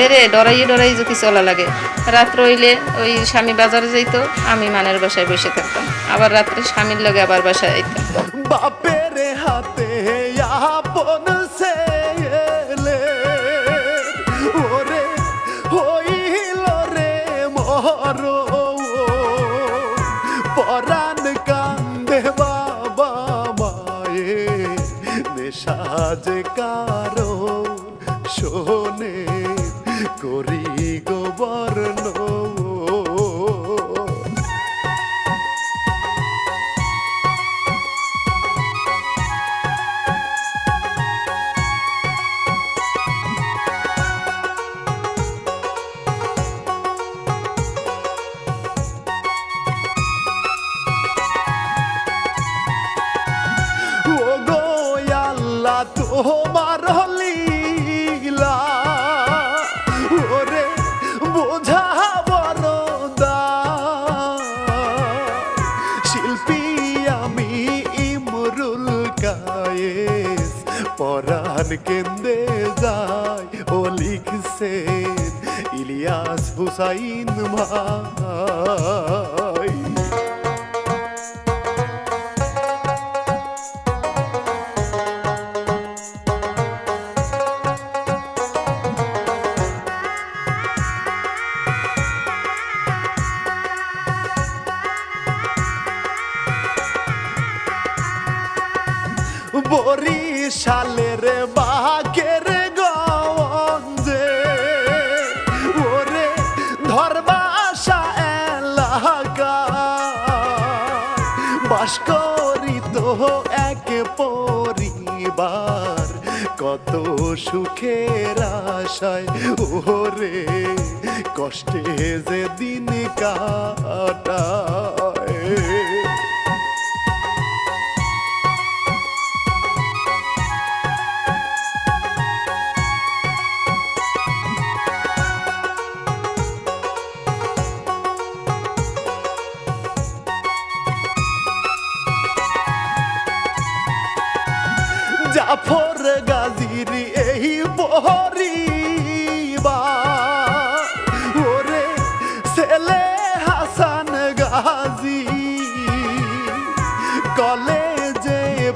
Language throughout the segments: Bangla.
ছেলেরে ডরাইয়ে ডরাইয়ে কি চলা লাগে। রাত রইলে ওই স্বামী বাজারে যাইতো, আমি মানের বাসায় বসে থাকতাম। আবার রাত্রে স্বামীর লগে আবার বাসায় আইতাম। বাপের হাতে কেন্দ্রে যায় ও লিখছেন ইলিয়াস হুসাইন ভাই বরিশালের বাঘের গঞ্জে ওরে ধর্বাসা এলাকা। বাস করিত এক পরিবার। কত সুখের আশায় ওরে কষ্টে যে দিন কাটায়।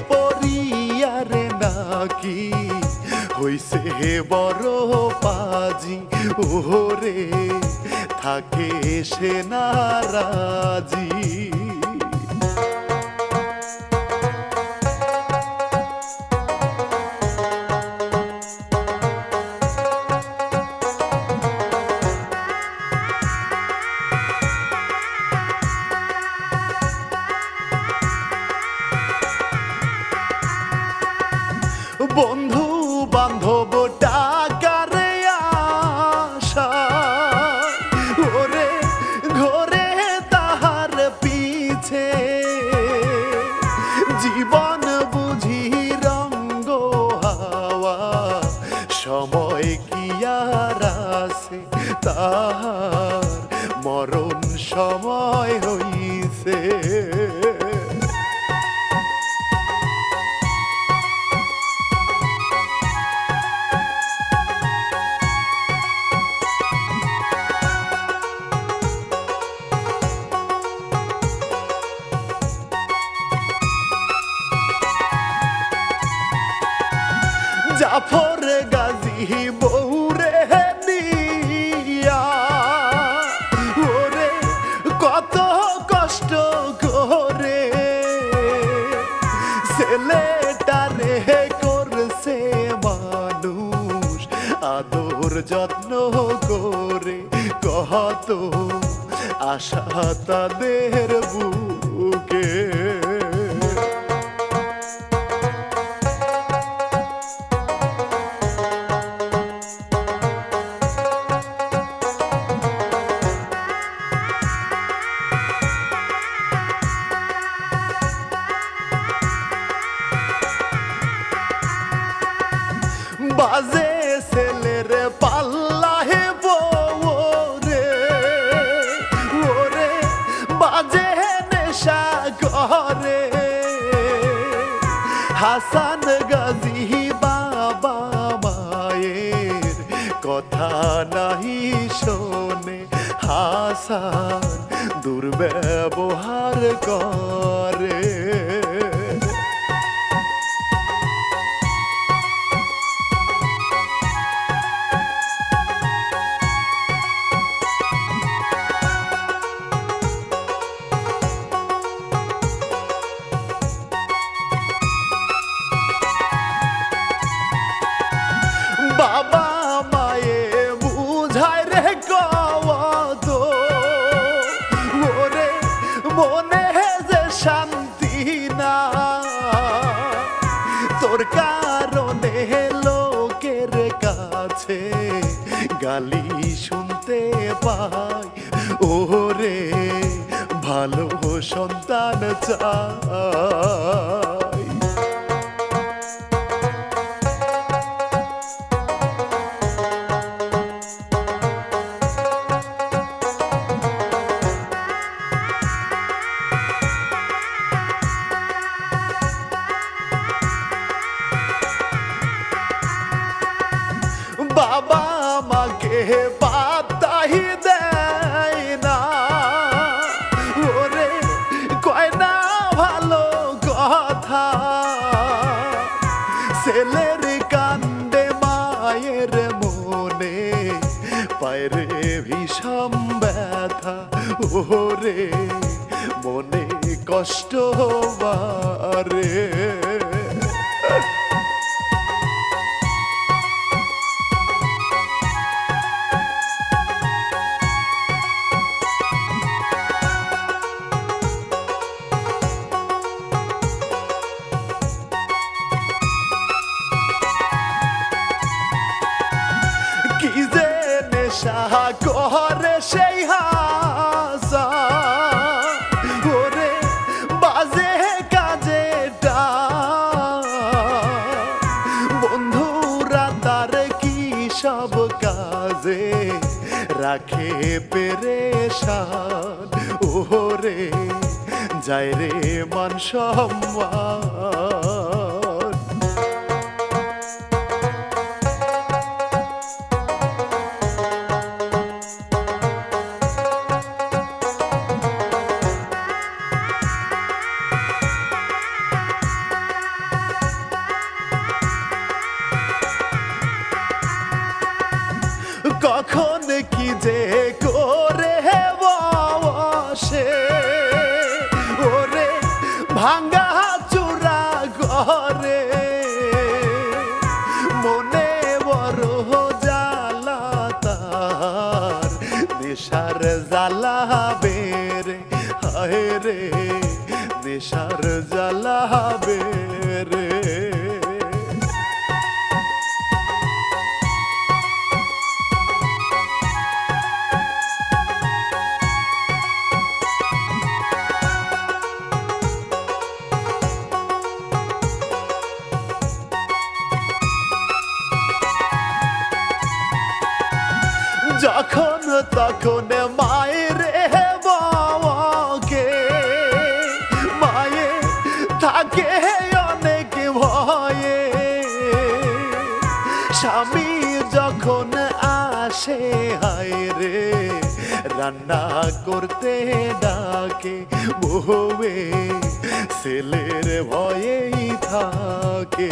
পড়িয়ারে নাকি? হইছে বড় পাজি ওরে থাকে সে নারাজি। বন্ধু কত কষ্ট করে ছেলেটারে করছে মানুষ আদর যত্ন করে কত আশা তাদের বুকে হাসান দুর্ব্যবহার করে। বাবা মায়ে বুঝায় রে গালি শুনতে পাই ওরে ভালো সন্তান চাই ওরে মনে কষ্ট বারে। পেরেশান ওহরে যায় রে মান সম্মান। তখন মায়ের বাবাকে মায়ে থাকে অনেক ভয়ে। স্বামী যখন আসে, হায় রে, রান্না করতে ডাকে, বউয়ে ছেলের ভয়েই থাকে।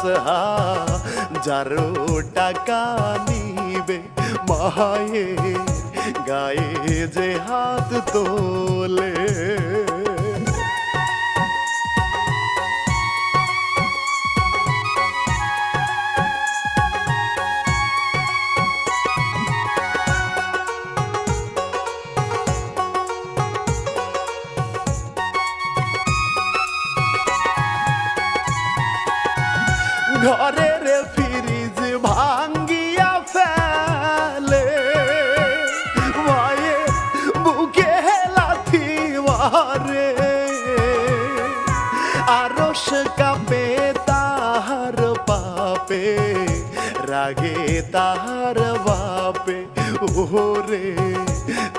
পাঁচ হাজারো টাকা নিবে মায়ে গায়ে যে হাত তোলে। পাপে রাগে তাহার বাপে ওরে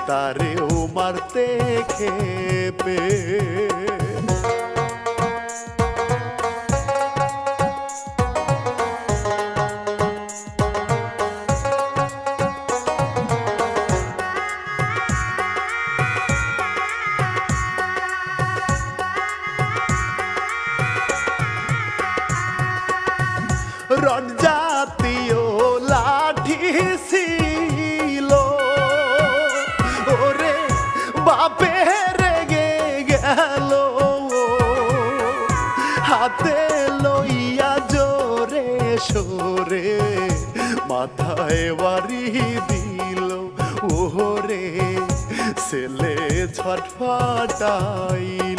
তারেও মারতে খেপে। রড লাঠি ছিল। ওরে বাপে, রেগে হাতে লইয়া জোরে সোরে মাথায় বাড়ি দিল। ওরে ছেলে ছটফটাইলো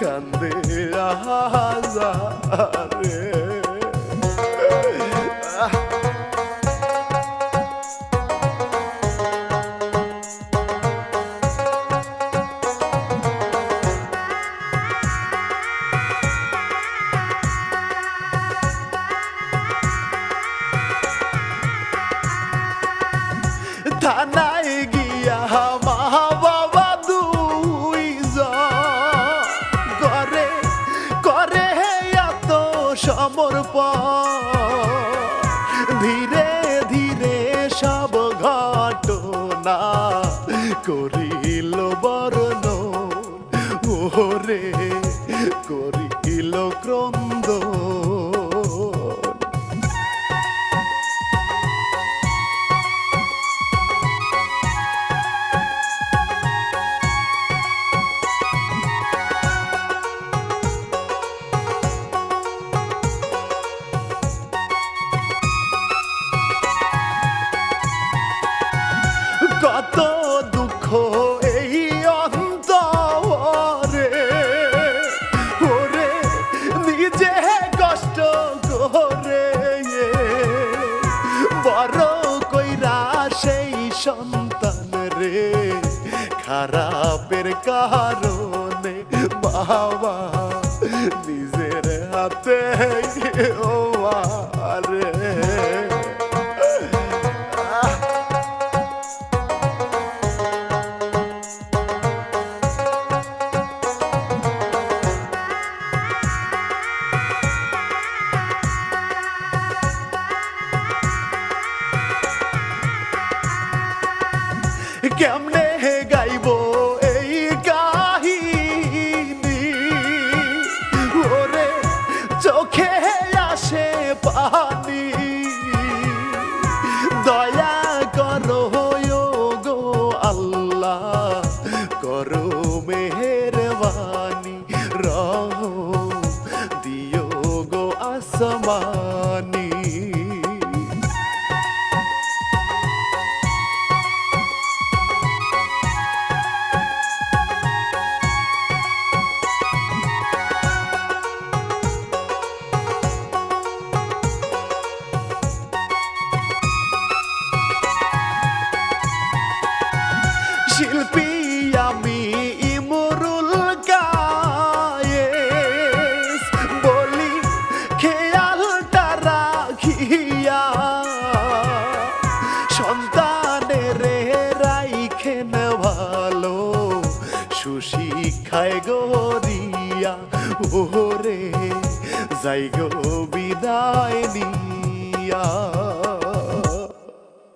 কান্দে করিল বরণ ওরে করিল ক্রন্দন সন্তান রে। খারাপের কারণে বাবা নিজের হাতে ও করো মেহরবানি রহ দিও গো আসমানি। শিল্পী ওরে যাই গো বিদায় নিয়া